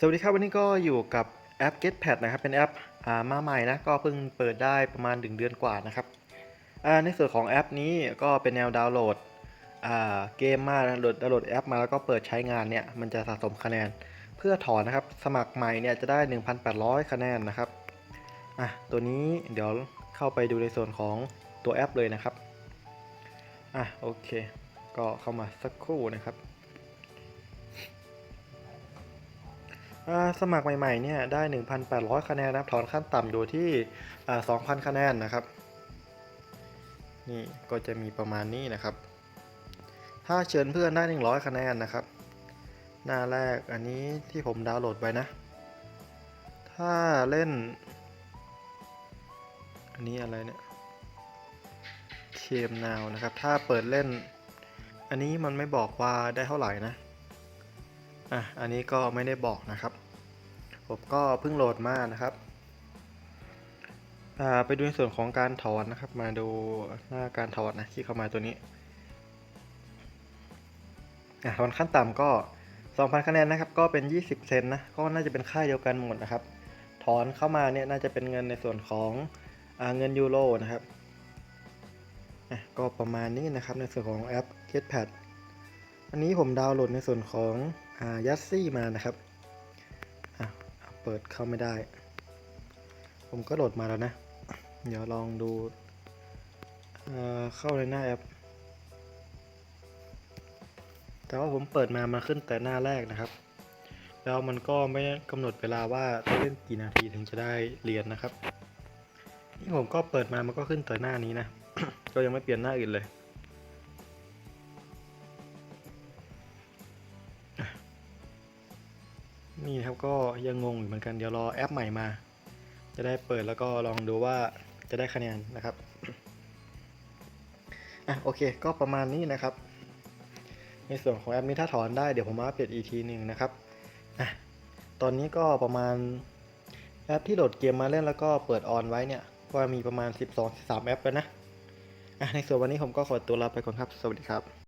สวัสดีครับวันนี้ก็อยู่กับแอป GetPad นะครับ เป็นแอปอมาใหม่นะ ก็เพิ่งเปิดได้ประมาณ 1 เดือนกว่านะครับในส่วนของแอปนี้ก็เป็นแนวดาวน์โหลดเกมมาดาวน์โหลดดาวน์โหลดแอปมาแล้วก็เปิดใช้งานเนี่ย มันจะสะสมคะแนนเพื่อถอนนะครับ สมัครใหม่เนี่ยจะได้ 1,800 คะแนนนะครับอะตัวนี้เดี๋ยวเข้าไปดูในส่วนของตัวแอปเลยนะครับอะโอเค ก็เข้ามาสักครู่นะครับ สมัครใหม่ๆเนี่ยได้ 1,800 คะแนนนะครับถอนขั้นต่ำอยู่ที่อ่า2,000 คะแนนนะครับ นี่ก็จะมีประมาณนี้นะครับ ถ้าเชิญเพื่อนได้ 100 คะแนนนะครับ หน้าแรกอันนี้ที่ผมดาวน์โหลดไว้นะ ถ้าเล่น อันนี้อะไรเนี่ยเคมนาวนะครับ ถ้าเปิดเล่น อันนี้มันไม่บอกว่าได้เท่าไหร่นะ อะอันนี้ก็ไม่ได้บอกนะครับ ผมก็เพิ่งโหลดมานะครับอ่าไปดูในส่วนของการถอนนะครับ มาดูหน้าการถอนนะที่เข้ามาตัวนี้อะถอนขั้นต่ำก็ 2,000 คะแนนนะครับ ก็เป็น 20 เซนนะ ก็น่าจะเป็นค่าเดียวกันหมดนะครับ ถอนเข้ามาเนี่ยน่าจะเป็นเงินในส่วนของอ่าเงินยูโรนะครับอะก็ประมาณนี้นะครับในส่วนของแอป GetPad อันนี้ผมดาวน์โหลดในส่วนของ ยัสซี่มานะครับอะเปิดเข้าไม่ได้ ผมก็โหลดมาแล้วนะ เดี๋ยวลองดูเอ่อเข้าในหน้าแอป แต่ว่าผมเปิดมามาขึ้นแต่หน้าแรกนะครับ แล้วมันก็ไม่กำหนดเวลาว่าต้องเล่นกี่นาทีถึงจะได้เหรียญนะครับ นี่ผมก็เปิดมามันก็ขึ้นแต่หน้านี้นะ ก็ยังไม่เปลี่ยนหน้าอื่นเลย นี่ครับก็ยังงงอยู่เหมือนกันเดี๋ยวรอแอปใหม่มา จะได้เปิดแล้วก็ลองดูว่าจะได้คะแนนนะครับอะโอเค ก็ประมาณนี้นะครับ ในส่วนของแอปนี้ถ้าถอนได้เดี๋ยวผมมาอัปเดตอีกทีหนึ่งนะครับอะตอนนี้ก็ประมาณแอปที่โหลดเกมมาเล่นแล้วก็เปิดออนไว้เนี่ยก็มีประมาณ 12-13 แอปแล้วนะอะในส่วนวันนี้ผมก็ขอตัวลาไปก่อนครับ สวัสดีครับ